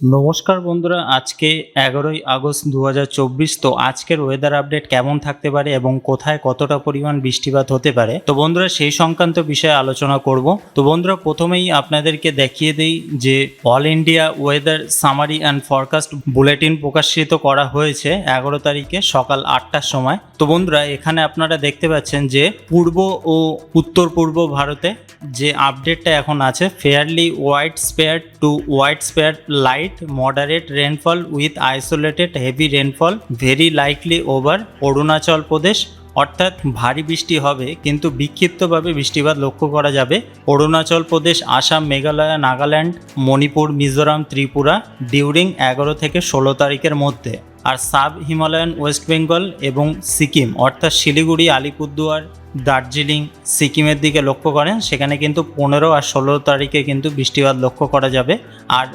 নমস্কার বন্ধুরা, আজকে এগারোই আগস্ট দু হাজার চব্বিশ, তো আজকের ওয়েদার আপডেট কেমন থাকতে পারে এবং কোথায় কতটা পরিমাণ বৃষ্টিপাত হতে পারে? তো বন্ধুরা, সেই সংক্রান্ত বিষয়ে আলোচনা করব। তো বন্ধুরা, প্রথমেই আপনাদেরকে দেখিয়ে দিই যে all India weather summary and forecast bulletin প্রকাশিত করা হয়েছে এগারো তারিখে সকাল আটটার সময়। তো বন্ধুরা, এখানে আপনারা দেখতে পাচ্ছেন যে পূর্ব ও উত্তর পূর্ব ভারতে যে আপডেটটা এখন আছে fairly widespread to widespread light moderate rainfall with isolated heavy rainfall very likely over Arunachal Pradesh অর্থাৎ ভারী বৃষ্টি হবে, কিন্তু বিক্ষিপ্তভাবে বৃষ্টিপাত লক্ষ্য করা যাবে। অরুণাচল প্রদেশ, আসাম, মেঘালয়, নাগাল্যান্ড, মণিপুর, মিজোরাম, ত্রিপুরা ডিউরিং এগারো থেকে ষোলো তারিখের মধ্যে। আর সাব হিমালয়ান ওয়েস্ট বেঙ্গল এবং সিকিম, অর্থাৎ শিলিগুড়ি, আলিপুরদুয়ার, দার্জিলিং, সিকিমের দিকে লক্ষ্য করেন, সেখানে কিন্তু পনেরো আর ষোলো তারিখে কিন্তু বৃষ্টিপাত লক্ষ্য করা যাবে। আর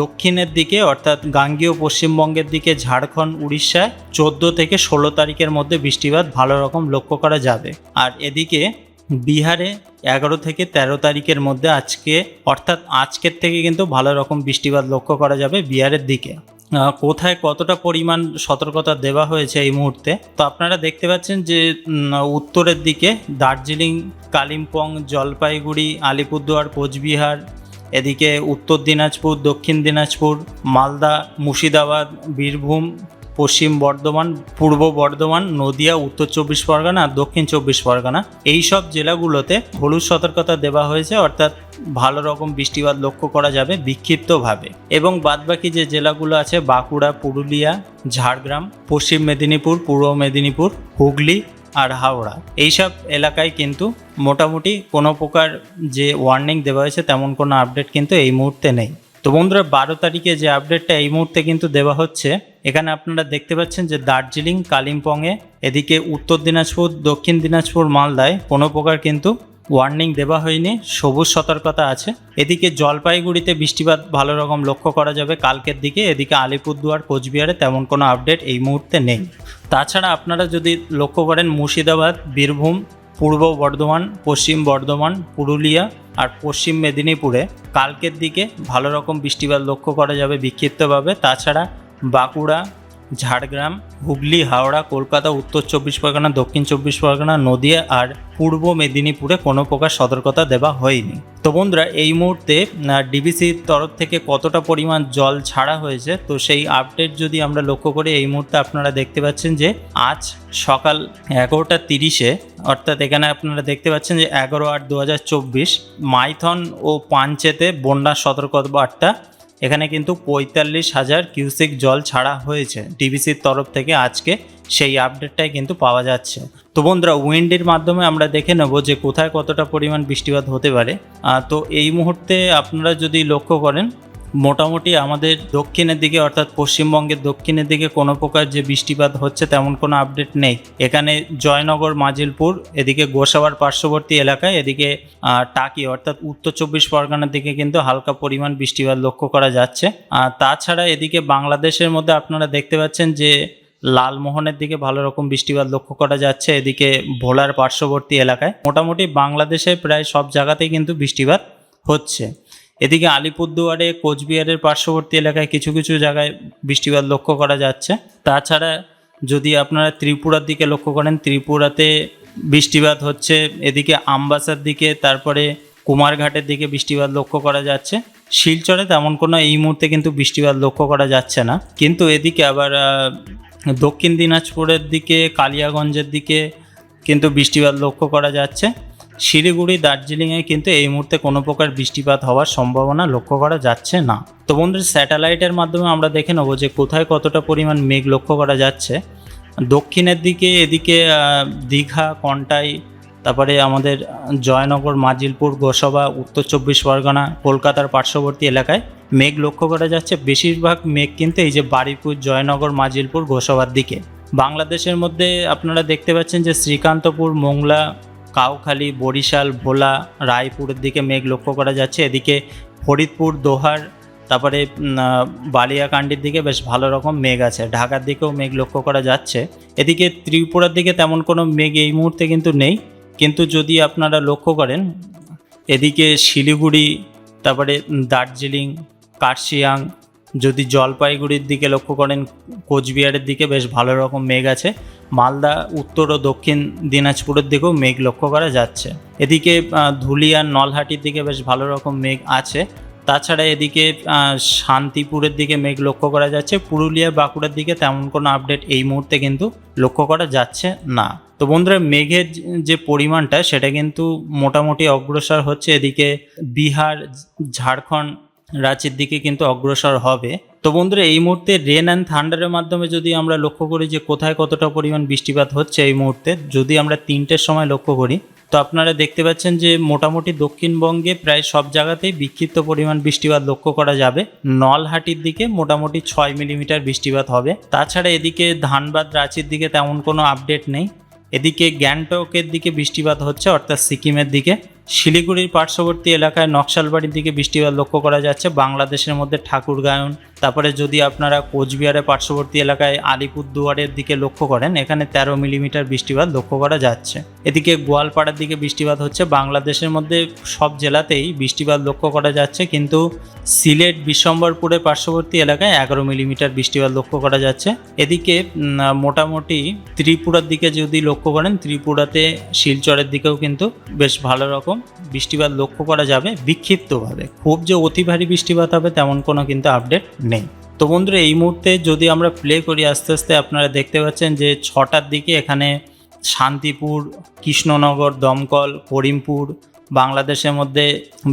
দক্ষিণের দিকে, অর্থাৎ গাঙ্গীয় পশ্চিমবঙ্গের দিকে, ঝাড়খণ্ড, উড়িষ্যায় চোদ্দ থেকে ষোলো তারিখের মধ্যে বৃষ্টিপাত ভালো রকম লক্ষ্য করা যাবে। আর এদিকে বিহারে এগারো থেকে তেরো তারিখের মধ্যে আজকে, অর্থাৎ আজকের থেকে কিন্তু ভালো রকম বৃষ্টিপাত লক্ষ্য করা যাবে বিহারের দিকে। কোথায় কতটা পরিমাণ সতর্কতা দেওয়া হয়েছে এই মুহূর্তে? তো আপনারা দেখতে পাচ্ছেন যে উত্তরের দিকে দার্জিলিং, কালিম্পং, জলপাইগুড়ি, আলিপুরদুয়ার, কোচবিহার, এদিকে উত্তর দিনাজপুর, দক্ষিণ দিনাজপুর, মালদা, মুর্শিদাবাদ, বীরভূম পশ্চিম বর্ধমান, পূর্ব বর্ধমান, নদিয়া, উত্তর চব্বিশ পরগনা আর দক্ষিণ চব্বিশ পরগনা। এই সব জেলাগুলোতে হলুদ সতর্কতা দেওয়া হয়েছে, অর্থাৎ ভালো রকম বৃষ্টিপাত লক্ষ্য করা যাবে বিক্ষিপ্তভাবে। এবং বাদবাকি যে জেলাগুলো আছে, বাঁকুড়া, পুরুলিয়া, ঝাড়গ্রাম, পশ্চিম মেদিনীপুর, পূর্ব মেদিনীপুর, হুগলি আর হাওড়া। এইসব এলাকায় কিন্তু মোটামুটি কোনো প্রকার যে ওয়ার্নিং দেওয়া হয়েছে, তেমন কোনো আপডেট কিন্তু এই মুহূর্তে নেই। তো বন্ধুরা, বারো তারিখে যে আপডেটটা এই মুহূর্তে কিন্তু দেওয়া হচ্ছে, এখানে আপনারা দেখতে পাচ্ছেন যে দার্জিলিং, কালিম্পংয়ে, এদিকে উত্তর দিনাজপুর, দক্ষিণ দিনাজপুর, মালদায় কোনো প্রকার কিন্তু ওয়ার্নিং দেওয়া হয়নি, সবুজ সতর্কতা আছে। এদিকে জলপাইগুড়িতে বৃষ্টিপাত ভালো রকম লক্ষ্য করা যাবে কালকের দিকে, এদিকে আলিপুরদুয়ার, কোচবিহারে তেমন কোনো আপডেট এই মুহূর্তে নেই। তাছাড়া আপনারা যদি লক্ষ্য করেন মুর্শিদাবাদ, বীরভূম পূর্ব বর্ধমান, পশ্চিম বর্ধমান, পুরুলিয়া আর পশ্চিম মেদিনীপুরে কালকের দিকে ভালো রকম বৃষ্টিপাত লক্ষ্য করা যাবে বিক্ষিপ্তভাবে। তাছাড়া বাঁকুড়া ঝাড়গ্রাম, হুগলি, হাওড়া, কলকাতা, উত্তর চব্বিশ পরগনা, দক্ষিণ চব্বিশ পরগনা, নদিয়া আর পূর্ব মেদিনীপুরে কোনো প্রকার সতর্কতা দেওয়া হয়নি। তো বন্ধুরা, এই মুহূর্তে ডিবিসির তরফ থেকে কতটা পরিমাণ জল ছাড়া হয়েছে, তো সেই আপডেট যদি আমরা লক্ষ্য করি, এই মুহূর্তে আপনারা দেখতে পাচ্ছেন যে আজ সকাল এগারোটা তিরিশে, অর্থাৎ এখানে আপনারা দেখতে পাচ্ছেন যে এগারো আট দু মাইথন ও পাঞ্চেতে বন্যার সতর্কবার্তা এখানে কিন্তু পঁয়তাল্লিশ হাজার কিউসিক জল ছাড়া হয়েছে ডিবিসির তরফ থেকে আজকে সেই আপডেটটাই কিন্তু পাওয়া যাচ্ছে। তো বন্ধুরা, উইন্ডের মাধ্যমে আমরা দেখে নেব যে কোথায় কতটা পরিমাণ বৃষ্টিপাত হতে পারে। তো এই মুহূর্তে আপনারা যদি লক্ষ্য করেন মোটামুটি আমাদের দক্ষিণের দিকে, অর্থাৎ পশ্চিমবঙ্গের দক্ষিণের দিকে কোনো প্রকার যে বৃষ্টিপাত হচ্ছে তেমন কোনো আপডেট নেই। এখানে জয়নগর, মাজিলপুর, এদিকে গোসাবার পার্শ্ববর্তী এলাকায়, এদিকে টাকি, অর্থাৎ উত্তর চব্বিশ পরগনার দিকে কিন্তু হালকা পরিমাণ বৃষ্টিপাত লক্ষ্য করা যাচ্ছে। আর তাছাড়া এদিকে বাংলাদেশের মধ্যে আপনারা দেখতে পাচ্ছেন যে, লালমোহনের দিকে ভালো রকম বৃষ্টিপাত লক্ষ্য করা যাচ্ছে, এদিকে ভোলার পার্শ্ববর্তী এলাকায়। মোটামুটি বাংলাদেশে প্রায় সব জায়গাতেই কিন্তু বৃষ্টিপাত হচ্ছে। এদিকে আলিপুরদুয়ারে, কোচবিহারের পার্শ্ববর্তী এলাকায় কিছু কিছু জায়গায় বৃষ্টিপাত লক্ষ্য করা যাচ্ছে। তাছাড়া যদি আপনারা ত্রিপুরার দিকে লক্ষ্য করেন, ত্রিপুরাতে বৃষ্টিপাত হচ্ছে, এদিকে আমবাসার দিকে, তারপরে কুমারঘাটের দিকে বৃষ্টিপাত লক্ষ্য করা যাচ্ছে। শিলচরে তেমন কোনো এই মুহূর্তে কিন্তু বৃষ্টিপাত লক্ষ্য করা যাচ্ছে না। কিন্তু এদিকে আবার দক্ষিণ দিনাজপুরের দিকে, কালিয়াগঞ্জের দিকে কিন্তু বৃষ্টিপাত লক্ষ্য করা যাচ্ছে। শিলিগুড়ি, দার্জিলিংয়ে কিন্তু এই মুহূর্তে কোনো প্রকার বৃষ্টিপাত হওয়ার সম্ভাবনা লক্ষ্য করা যাচ্ছে না। তো বন্ধুরা, স্যাটেলাইটের মাধ্যমে আমরা দেখে নেব যে কোথায় কতটা পরিমাণ মেঘ লক্ষ্য করা যাচ্ছে। দক্ষিণের দিকে এদিকে দীঘা, কন্টাই, তারপরে আমাদের জয়নগর, মাজিলপুর, গোসবা, উত্তর চব্বিশ পরগনা, কলকাতার পার্শ্ববর্তী এলাকায় মেঘ লক্ষ্য করা যাচ্ছে। বেশিরভাগ মেঘ কিন্তু এই যে বারুইপুর জয়নগর, মাজিলপুর, গোসবার দিকে। বাংলাদেশের মধ্যে আপনারা দেখতে পাচ্ছেন যে শ্রীকান্তপুর, মোংলা কাউখালী, বরিশাল, ভোলা, রায়পুরের দিকে মেঘ লক্ষ্য করা যাচ্ছে। এদিকে ফরিদপুর, দোহার, তারপরে বালিয়াকান্ডির দিকে বেশ ভালো রকম মেঘ আছে। ঢাকার দিকেও মেঘ লক্ষ্য করা যাচ্ছে। এদিকে ত্রিপুরার দিকে তেমন কোনো মেঘ এই মুহূর্তে কিন্তু নেই। কিন্তু যদি আপনারা লক্ষ্য করেন, এদিকে শিলিগুড়ি, তারপরে দার্জিলিং, কার্শিয়াং যদি জলপাইগুড়ির দিকে লক্ষ্য করেন, কোচবিহারের দিকে বেশ ভালো রকম মেঘ আছে। মালদা, উত্তর ও দক্ষিণ দিনাজপুরের দিকেও মেঘ লক্ষ্য করা যাচ্ছে। এদিকে ধুলিয়ার নলহাটির দিকে বেশ ভালো রকম মেঘ আছে। তাছাড়া এদিকে শান্তিপুরের দিকে মেঘ লক্ষ্য করা যাচ্ছে। পুরুলিয়া, বাঁকুড়ার দিকে তেমন কোনো আপডেট এই মুহূর্তে কিন্তু লক্ষ্য করা যাচ্ছে না। তো বন্ধুরা, মেঘের যে- পরিমাণটা, সেটা কিন্তু মোটামুটি অগ্রসর হচ্ছে। এদিকে বিহার, ঝাড়খণ্ড রাজ্যের দিকে কিন্তু অগ্রসর হবে। তো বন্ধুরা, এই মুহূর্তে রেন অ্যান্ড থান্ডারের মাধ্যমে যদি আমরা লক্ষ্য করি যে কোথায় কতটা পরিমাণ বৃষ্টিপাত হচ্ছে এই মুহূর্তে, যদি আমরা তিনটের সময় লক্ষ্য করি, তো আপনারা দেখতে পাচ্ছেন যে মোটামুটি দক্ষিণবঙ্গে প্রায় সব জায়গাতেই বিক্ষিপ্ত পরিমাণ বৃষ্টিপাত লক্ষ্য করা যাবে। নলহাটির দিকে মোটামুটি ছয় মিলিমিটার বৃষ্টিপাত হবে। তাছাড়া এদিকে ধানবাদ, রাঁচির দিকে তেমন কোনো আপডেট নেই। এদিকে গ্যাংটকের দিকে বৃষ্টিপাত হচ্ছে, অর্থাৎ সিকিমের দিকে। শিলিগুড়ির পার্শ্ববর্তী এলাকায় নকশালবাড়ির দিকে বৃষ্টিপাত লক্ষ্য করা যাচ্ছে। বাংলাদেশের মধ্যে ঠাকুরগাঁয়ন তারপরে যদি আপনারা কোচবিহারের পার্শ্ববর্তী এলাকায় আলিপুরদুয়ারের দিকে লক্ষ্য করেন, এখানে তেরো মিলিমিটার বৃষ্টিপাত লক্ষ্য করা যাচ্ছে। এদিকে গোয়ালপাড়ার দিকে বৃষ্টিপাত হচ্ছে। বাংলাদেশের মধ্যে সব জেলাতেই বৃষ্টিপাত লক্ষ্য করা যাচ্ছে, কিন্তু সিলেট বিশ্বম্বরপুরের পার্শ্ববর্তী এলাকায় এগারো মিলিমিটার বৃষ্টিপাত লক্ষ্য করা যাচ্ছে। এদিকে মোটামুটি ত্রিপুরার দিকে যদি লক্ষ্য করেন, ত্রিপুরাতে শিলচরের দিকেও কিন্তু বেশ ভালো রকম বৃষ্টিপাত লক্ষ্য করা যাবে বিক্ষিপ্তভাবে। খুব যে অতি ভারী বৃষ্টিপাত হবে তেমন কোনো কিন্তু আপডেট নেই। তো বন্ধুরা, এই মুহূর্তে যদি আমরা প্লে করি আস্তে আস্তে, আপনারা দেখতে পাচ্ছেন যে ছটার দিকে এখানে শান্তিপুর, কৃষ্ণনগর, দমকল, করিমপুর, বাংলাদেশের মধ্যে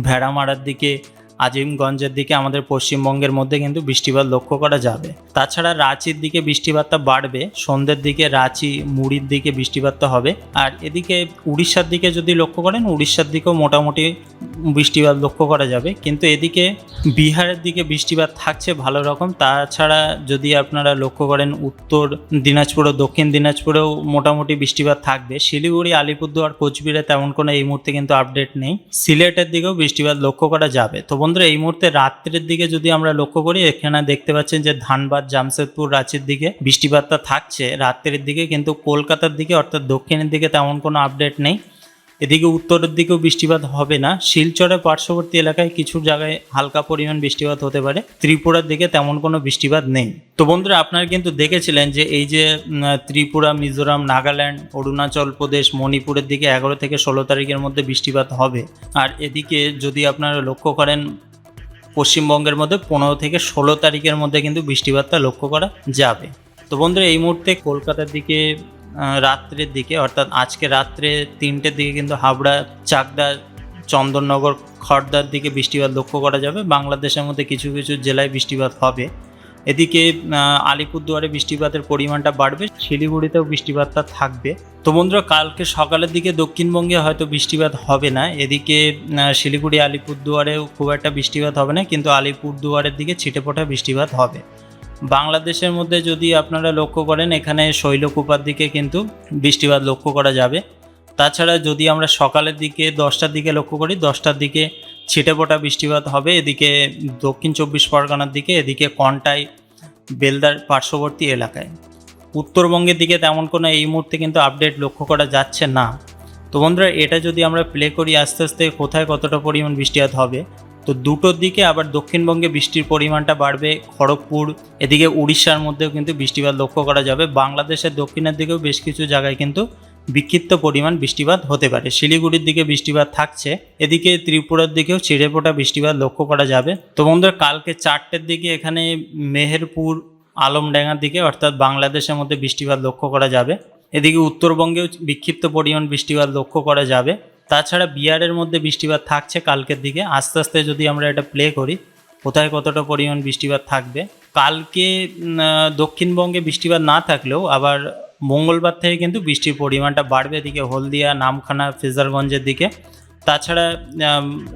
ভেড়ামারার দিকে আজিমগঞ্জের দিকে আমাদের পশ্চিমবঙ্গের মধ্যে কিন্তু বৃষ্টিপাত লক্ষ্য করা যাবে। তাছাড়া রাঁচির দিকে বৃষ্টিপাতটা বাড়বে, সন্ধ্যের দিকে রাঁচি মুড়ির দিকে বৃষ্টিপাতটা হবে। আর এদিকে উড়িষ্যার দিকে যদি লক্ষ্য করেন, উড়িষ্যার দিকেও মোটামুটি বৃষ্টিপাত লক্ষ্য করা যাবে। কিন্তু এদিকে বিহারের দিকে বৃষ্টিপাত থাকছে ভালো রকম। তাছাড়া যদি আপনারা লক্ষ্য করেন, উত্তর দিনাজপুর ও দক্ষিণ দিনাজপুরেও মোটামুটি বৃষ্টিপাত থাকবে। শিলিগুড়ি, আলিপুরদুয়ার, কোচবিহারে তেমন কোনো এই মুহূর্তে কিন্তু আপডেট নেই। সিলেটের দিকেও বৃষ্টিপাত লক্ষ্য করা যাবে। তো বন্ধুরা, এই মুহূর্তে রাত্রের দিকে যদি আমরা লক্ষ্য করি, এখানে দেখতে পাচ্ছেন যে ধানবাদ, জামশেদপুর রাঁচির দিকে বৃষ্টিপাতটা থাকছে। রাত্রের দিকে কিন্তু কলকাতার দিকে অর্থাৎ দক্ষিণের দিকে তেমন কোনো আপডেট নেই। এদিকে উত্তরের দিকেও বৃষ্টিপাত হবে না। শিলচরের পার্শ্ববর্তী এলাকায় কিছু জায়গায় হালকা পরিমাণ বৃষ্টিপাত হতে পারে। ত্রিপুরার দিকে তেমন কোনো বৃষ্টিপাত নেই। তো বন্ধুরা, আপনারা কিন্তু দেখেছিলেন যে এই যে ত্রিপুরা, মিজোরাম, নাগাল্যান্ড, অরুণাচল প্রদেশ, মণিপুরের দিকে এগারো থেকে ষোলো তারিখের মধ্যে বৃষ্টিপাত হবে। আর এদিকে যদি আপনারা লক্ষ্য করেন, পশ্চিমবঙ্গের মধ্যে পনেরো থেকে ষোলো তারিখের মধ্যে কিন্তু বৃষ্টিপাতটা লক্ষ্য করা যাবে। তো বন্ধুরা, এই মুহূর্তে কলকাতার দিকে রাত্রের দিকে, অর্থাৎ আজকে রাত্রে তিনটের দিকে কিন্তু হাবড়া, চাকদা, চন্দননগর খড়দার দিকে বৃষ্টিপাত লক্ষ্য করা যাবে। বাংলাদেশের মধ্যে কিছু কিছু জেলায় বৃষ্টিপাত হবে। এদিকে আলিপুরদুয়ারে বৃষ্টিপাতের পরিমাণটা বাড়বে। শিলিগুড়িতেও বৃষ্টিপাতটা থাকবে। তো বন্ধুরা, কালকে সকালের দিকে দক্ষিণবঙ্গে হয়তো বৃষ্টিপাত হবে না। এদিকে শিলিগুড়ি, আলিপুরদুয়ারেও খুব একটা বৃষ্টিপাত হবে না, কিন্তু আলিপুরদুয়ারের দিকে ছিটেফোঁটা বৃষ্টিপাত হবে। বাংলাদেশের মধ্যে যদি আপনারা লক্ষ্য করেন, এখানে শৈলকুপার দিকে কিন্তু বৃষ্টিপাত লক্ষ্য করা যাবে। তাছাড়া যদি আমরা সকালের দিকে দশটার দিকে লক্ষ্য করি, দশটার দিকে ছিটেফোঁটা বৃষ্টিপাত হবে। এদিকে দক্ষিণ চব্বিশ পরগনার দিকে, এদিকে কন্টাই, বেলদার পার্শ্ববর্তী এলাকায়। উত্তরবঙ্গের দিকে তেমন কোনো এই মুহূর্তে কিন্তু আপডেট লক্ষ্য করা যাচ্ছে না। তো বন্ধুরা, এটা যদি আমরা প্লে করি, আস্তে আস্তে কোথায় কতটা পরিমাণ বৃষ্টিপাত হবে তো দুটোর দিকে আবার দক্ষিণবঙ্গে বৃষ্টির পরিমাণটা বাড়বে, খড়গপুর, এদিকে উড়িষ্যার মধ্যেও কিন্তু বৃষ্টিপাত লক্ষ্য করা যাবে। বাংলাদেশের দক্ষিণের দিকেও বেশ কিছু জায়গায় কিন্তু বিক্ষিপ্ত পরিমাণ বৃষ্টিপাত হতে পারে। শিলিগুড়ির দিকে বৃষ্টিপাত থাকছে, এদিকে ত্রিপুরার দিকেও ছিঁড়েপোটা বৃষ্টিপাত লক্ষ্য করা যাবে। তো বন্ধুরা, কালকে চারটের দিকে এখানে মেহেরপুর, আলমডাঙ্গার দিকে, অর্থাৎ বাংলাদেশের মধ্যে বৃষ্টিপাত লক্ষ্য করা যাবে। এদিকে উত্তরবঙ্গেও বিক্ষিপ্ত পরিমাণ বৃষ্টিপাত লক্ষ্য করা যাবে। তাছাড়া বিয়ারের মধ্যে বৃষ্টিপাত থাকছে কালকের দিকে। আস্তে আস্তে যদি আমরা এটা প্লে করি, কোথায় কতটা পরিমাণ বৃষ্টিপাত থাকবে? কালকে দক্ষিণবঙ্গে বৃষ্টিপাত না থাকলেও আবার মঙ্গলবার থেকে কিন্তু বৃষ্টির পরিমাণটা বাড়বে এদিকে হলদিয়া, নামখানা, ফেজারগঞ্জের দিকে। তাছাড়া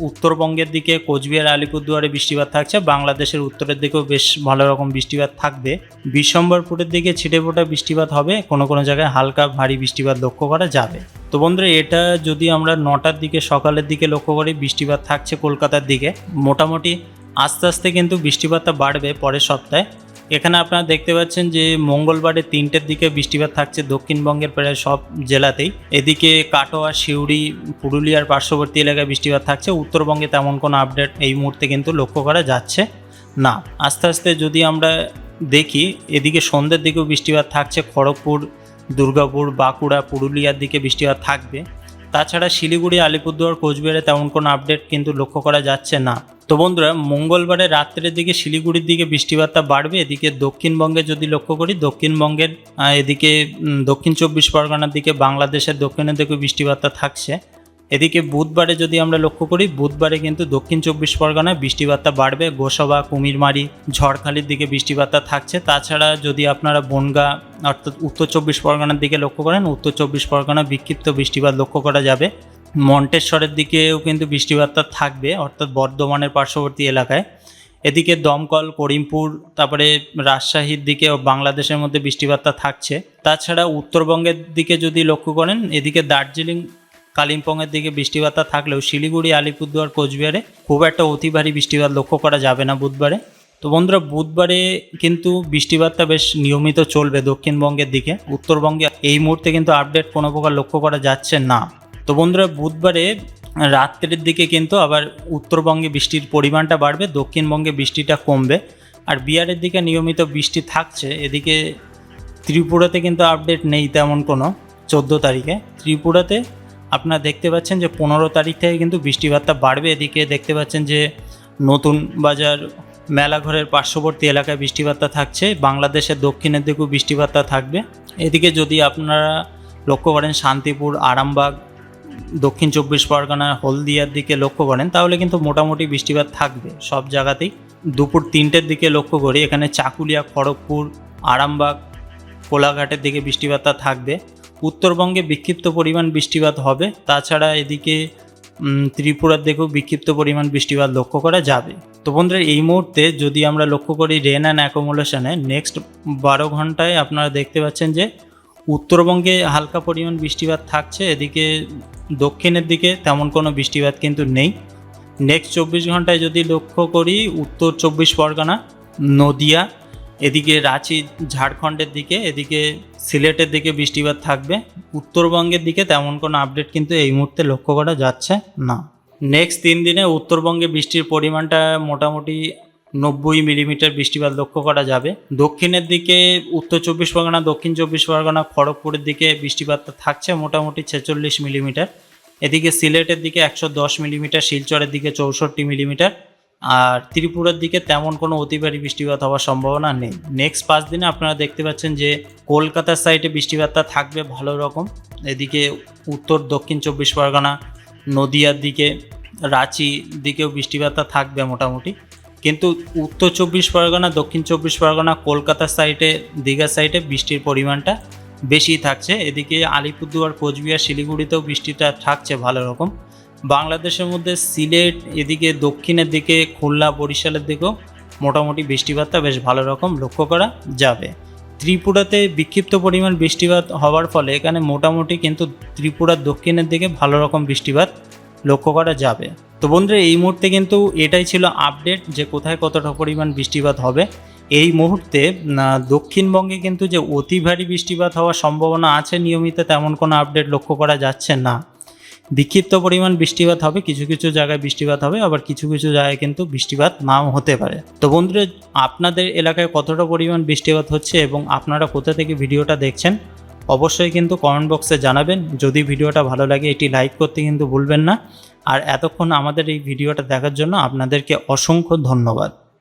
উত্তরবঙ্গের দিকে কোচবিহার, আলিপুরদুয়ারে বৃষ্টিপাত থাকছে, বাংলাদেশের উত্তরের দিকেও বেশ ভালো রকম বৃষ্টিপাত থাকবে। বিশ্বম্বরপুরের দিকে ছিটেফোঁটা বৃষ্টিপাত হবে, কোনো কোনো জায়গায় হালকা ভারী বৃষ্টিপাত লক্ষ্য করা যাবে। তো বন্ধুরা, এটা যদি আমরা নটার দিকে, সকালের দিকে লক্ষ্য করি, বৃষ্টিপাত থাকছে কলকাতার দিকে। মোটামুটি আস্তে আস্তে কিন্তু বৃষ্টিপাতটা বাড়বে পরের সপ্তাহে। এখানে আপনারা দেখতে পাচ্ছেন যে মঙ্গলবারে তিনটের দিকে বৃষ্টিপাত থাকছে। দক্ষিণবঙ্গের প্রায় সব জেলাতেই। এদিকে কাটোয়া, সিউড়ি, পুরুলিয়ার পার্শ্ববর্তী এলাকায় বৃষ্টিপাত থাকছে। উত্তরবঙ্গে তেমন কোনো আপডেট এই মুহূর্তে কিন্তু লক্ষ্য করা যাচ্ছে না। আস্তে আস্তে যদি আমরা দেখি, এদিকে সন্ধ্যের দিকেও বৃষ্টিপাত থাকছে। খড়গপুর, দুর্গাপুর, বাঁকুড়া, পুরুলিয়ার দিকে বৃষ্টিপাত থাকবে। তাছাড়া শিলিগুড়ি, আলিপুরদুয়ার, কোচবিহারে তেমন কোনো আপডেট কিন্তু লক্ষ্য করা যাচ্ছে না। তো বন্ধুরা মঙ্গলবারে রাত্রের দিকে শিলিগুড়ির দিকে বৃষ্টিপাতটা বাড়বে, এদিকে দক্ষিণবঙ্গে যদি লক্ষ্য করি, দক্ষিণবঙ্গের এদিকে দক্ষিণ চব্বিশ পরগনার দিকে, বাংলাদেশের দক্ষিণের দিকে বৃষ্টিপাতটা থাকছে। এদিকে বুধবারে যদি আমরা লক্ষ্য করি, বুধবারে কিন্তু দক্ষিণ চব্বিশ পরগনায় বৃষ্টিপাতটা বাড়বে, গোসবা, কুমিরমারি, ঝড়খালির দিকে বৃষ্টিপাতটা থাকছে। তাছাড়া যদি আপনারা বনগা, অর্থাৎ উত্তর চব্বিশ পরগনার দিকে লক্ষ্য করেন, উত্তর চব্বিশ পরগনা বিক্ষিপ্ত বৃষ্টিপাত লক্ষ্য করা যাবে। মন্টেশ্বরের দিকেও কিন্তু বৃষ্টিপাতটা থাকবে, অর্থাৎ বর্ধমানের পার্শ্ববর্তী এলাকায়। এদিকে দমকল, করিমপুর, তারপরে রাজশাহীর দিকে ও বাংলাদেশের মধ্যে বৃষ্টিপাতটা থাকছে। তাছাড়া উত্তরবঙ্গের দিকে যদি লক্ষ্য করেন, এদিকে দার্জিলিং, কালিম্পংয়ের দিকে বৃষ্টিপাতটা থাকলেও শিলিগুড়ি, আলিপুরদুয়ার, কোচবিহারে খুব একটা অতি ভারী বৃষ্টিপাত লক্ষ্য করা যাবে না বুধবারে। তো বন্ধুরা, বুধবারে কিন্তু বৃষ্টিপাতটা বেশ নিয়মিত চলবে দক্ষিণবঙ্গের দিকে। উত্তরবঙ্গে এই মুহূর্তে কিন্তু আপডেট কোনো প্রকার লক্ষ্য করা যাচ্ছে না। তো বন্ধুরা, বুধবারে রাত্রের দিকে কিন্তু আবার উত্তরবঙ্গে বৃষ্টির পরিমাণটা বাড়বে, দক্ষিণবঙ্গে বৃষ্টিটা কমবে। আর বিহারের দিকে নিয়মিত বৃষ্টি থাকছে, এদিকে ত্রিপুরাতে কিন্তু আপডেট নেই তেমন কোনো, চোদ্দ তারিখে। ত্রিপুরাতে আপনারা দেখতে পাচ্ছেন যে পনেরো তারিখ থেকে কিন্তু বৃষ্টিপাতটা বাড়বে, এদিকে দেখতে পাচ্ছেন যে নতুন বাজার, মেলাঘরের পার্শ্ববর্তী এলাকায় বৃষ্টিপাতটা থাকছে, বাংলাদেশের দক্ষিণের দিকেও বৃষ্টিপাতটা থাকবে। এদিকে যদি আপনারা লক্ষ্য করেন, শান্তিপুর, আরামবাগ দক্ষিণ চব্বিশ পরগনা হলদিয়ার দিকে লক্ষ্য করেন, তাহলে কিন্তু মোটামুটি বৃষ্টিপাত থাকবে সব জায়গাতেই। দুপুর তিনটের দিকে লক্ষ্য করি, এখানে চাকুলিয়া, খড়গপুর, আরামবাগ, কোলাঘাটের দিকে বৃষ্টিপাতটা থাকবে। উত্তরবঙ্গে বিক্ষিপ্ত পরিমাণ বৃষ্টিপাত হবে, তাছাড়া এদিকে ত্রিপুরার দিকেও বিক্ষিপ্ত পরিমাণ বৃষ্টিপাত লক্ষ্য করা যাবে। তো বন্ধুরা, এই মুহূর্তে যদি আমরা লক্ষ্য করি রেন অ্যান্ড অ্যাকোমোলেশনে নেক্সট বারো ঘন্টায় আপনারা দেখতে পাচ্ছেন যে, উত্তরবঙ্গে হালকা পরিমাণ বৃষ্টিপাত থাকছে, এদিকে দক্ষিণের দিকে তেমন কোনো বৃষ্টিপাত কিন্তু নেই। নেক্সট চব্বিশ ঘন্টায় যদি লক্ষ্য করি, উত্তর চব্বিশ পরগনা, নদিয়া, এদিকে রাঁচি, ঝাড়খণ্ডের দিকে, এদিকে সিলেটের দিকে বৃষ্টিপাত থাকবে। উত্তরবঙ্গের দিকে তেমন কোনো আপডেট কিন্তু এই মুহূর্তে লক্ষ্য করা যাচ্ছে না। নেক্সট তিন দিনে উত্তরবঙ্গে বৃষ্টির পরিমাণটা মোটামুটি নব্বই মিলিমিটার বৃষ্টিপাত লক্ষ্য করা যাবে। দক্ষিণের দিকে উত্তর চব্বিশ পরগনা, দক্ষিণ চব্বিশ পরগনা, খড়গপুরের দিকে বৃষ্টিপাতটা থাকছে মোটামুটি ছেচল্লিশ মিলিমিটার। এদিকে সিলেটের দিকে একশো দশ মিলিমিটার, শিলচরের দিকে চৌষট্টি মিলিমিটার। আর ত্রিপুরার দিকে তেমন কোনো অতিবারী বৃষ্টিপাত হওয়ার সম্ভাবনা নেই। নেক্সট পাঁচ দিনে আপনারা দেখতে পাচ্ছেন যে কলকাতার সাইডে বৃষ্টিপাতটা থাকবে ভালো রকম। এদিকে উত্তর, দক্ষিণ চব্বিশ পরগনা, নদিয়ার দিকে রাঁচি দিকেও বৃষ্টিপাতটা থাকবে মোটামুটি। কিন্তু উত্তর চব্বিশ পরগনা, দক্ষিণ চব্বিশ পরগনা, কলকাতার সাইডে দীঘার সাইডে বৃষ্টির পরিমাণটা বেশি থাকছে। এদিকে আলিপুরদুয়ার, কোচবিহার, শিলিগুড়িতেও বৃষ্টিটা থাকছে ভালো রকম। বাংলাদেশের মধ্যে সিলেট, এদিকে দক্ষিণের দিকে, খুলনা, বরিশালের দিকেও মোটামুটি বৃষ্টিপাতটা বেশ ভালো রকম লক্ষ্য করা যাবে। ত্রিপুরাতে বিক্ষিপ্ত পরিমাণ বৃষ্টিপাত হওয়ার ফলে এখানে মোটামুটি কিন্তু ত্রিপুরার দক্ষিণের দিকে ভালো রকম বৃষ্টিপাত লক্ষ্য করা যাবে। তো বন্ধুরা, এই মুহূর্তে কিন্তু এটাই ছিল আপডেট যে কোথায় কতটা পরিমাণ বৃষ্টিপাত হবে। এই মুহূর্তে দক্ষিণবঙ্গে কিন্তু যে অতি ভারী বৃষ্টিপাত হওয়ার সম্ভাবনা আছে নিয়মিত, তেমন কোনো আপডেট লক্ষ্য করা যাচ্ছে না। বিক্ষিপ্ত পরিমাণ বৃষ্টিপাত হবে, কিছু কিছু জায়গায় বৃষ্টিপাত হবে, আবার কিছু কিছু জায়গায় কিন্তু বৃষ্টিপাত নাও হতে পারে। তো বন্ধুরা, আপনাদের এলাকায় কতটা পরিমাণ বৃষ্টিপাত হচ্ছে এবং আপনারা কোথা থেকে ভিডিওটা দেখছেন, অবশ্যই কিন্তু কমেন্ট বক্সে জানাবেন। যদি ভিডিওটা ভালো লাগে এটি লাইক করতে কিন্তু ভুলবেন না। আর এতক্ষণ আমাদের এই ভিডিওটা দেখার জন্য আপনাদেরকে অসংখ্য ধন্যবাদ।